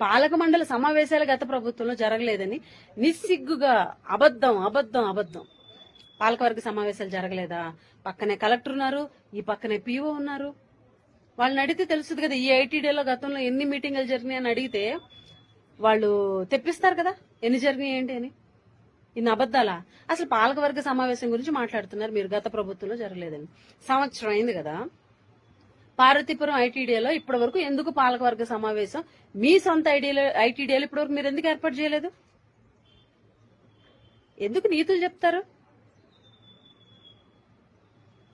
పాలక మండలి సమావేశాలు గత ప్రభుత్వంలో జరగలేదని నిస్సిగ్గుగా అబద్ధం అబద్ధం అబద్ధం. పాలకవర్గ సమావేశాలు జరగలేదా? పక్కనే కలెక్టర్ ఉన్నారు ఈ పక్కనే పీఓ ఉన్నారు. వాళ్ళని అడిగితే తెలుస్తుంది కదా ఈ ఐటీడీలో గతంలో ఎన్ని మీటింగులు జరిగినాయి అని అడిగితే వాళ్ళు తెప్పిస్తారు కదా ఎన్ని జరిగినాయి ఏంటి అని. ఇన్ని అబద్ధాలా? అసలు పాలకవర్గ సమావేశం గురించి మాట్లాడుతున్నారు మీరు గత ప్రభుత్వంలో జరగలేదని. సంవత్సరం అయింది కదా. పార్వతీపురం ఐటీడీలో ఇప్పటి వరకు ఎందుకు పాలకవర్గ సమావేశం? మీ సొంత ఐడియాలో ఐటీడీఏలో ఇప్పటి వరకు మీరు ఎందుకు ఏర్పాటు చేయలేదు? ఎందుకు నీతులు చెప్తారు?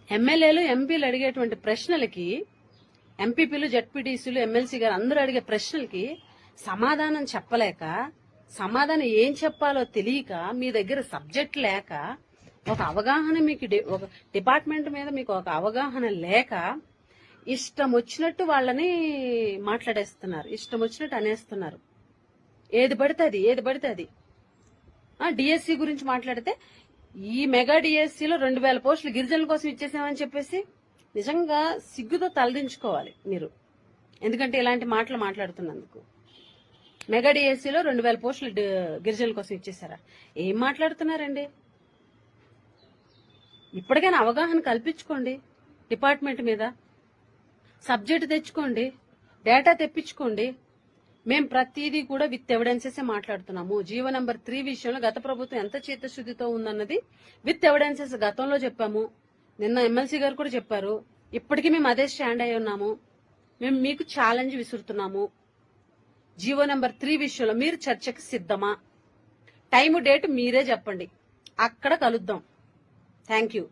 ఎమ్మెల్యేలు ఎంపీలు అడిగేటువంటి ప్రశ్నలకి ఎంపీపీలు జడ్పీటీసీలు ఎమ్మెల్సీ గారు అందరూ అడిగే ప్రశ్నలకి సమాధానం చెప్పలేక సమాధానం ఏం చెప్పాలో తెలియక మీ దగ్గర సబ్జెక్ట్ లేక ఒక అవగాహన మీకు డి- ఒక డిపార్ట్మెంట్ మీద మీకు ఒక అవగాహన లేక ఇష్టం వచ్చినట్టు వాళ్ళని మాట్లాడేస్తున్నారు. ఇష్టం వచ్చినట్టు అనేస్తున్నారు. ఏది పడితే అది ఏది పడితే అది. డిఎస్సి గురించి మాట్లాడితే ఈ మెగా డిఎస్సిలో రెండు వేల పోస్టులు గిరిజనుల కోసం ఇచ్చేసామని చెప్పేసి నిజంగా సిగ్గుతో తలదించుకోవాలి మీరు. ఎందుకంటే ఇలాంటి మాటలు మాట్లాడుతున్నందుకు. మెగా డిఎస్సిలో రెండు వేల పోస్టులు గిరిజనుల కోసం ఇచ్చేసారా? ఏం మాట్లాడుతున్నారండి? ఇప్పటికైనా అవగాహన కల్పించుకోండి డిపార్ట్మెంట్ మీద. సబ్జెక్ట్ తెచ్చుకోండి డేటా తెప్పించుకోండి. మేము ప్రతిదీ కూడా విత్ ఎవిడెన్సెస్ మాట్లాడుతున్నాము. జీవో నంబర్ త్రీ విషయంలో గత ప్రభుత్వం ఎంత చిత్తశుద్ధితో ఉందన్నది విత్ ఎవిడెన్సెస్ గతంలో చెప్పాము. నిన్న ఎమ్మెల్సీ గారు కూడా చెప్పారు. ఇప్పటికీ మేము అదే స్టాండ్ అయి ఉన్నాము. మేము మీకు ఛాలెంజ్ విసురుతున్నాము. జీవో నంబర్ త్రీ విషయంలో మీరు చర్చకు సిద్ధమా? టైము డేట్ మీరే చెప్పండి. అక్కడ కలుద్దాం. Thank you.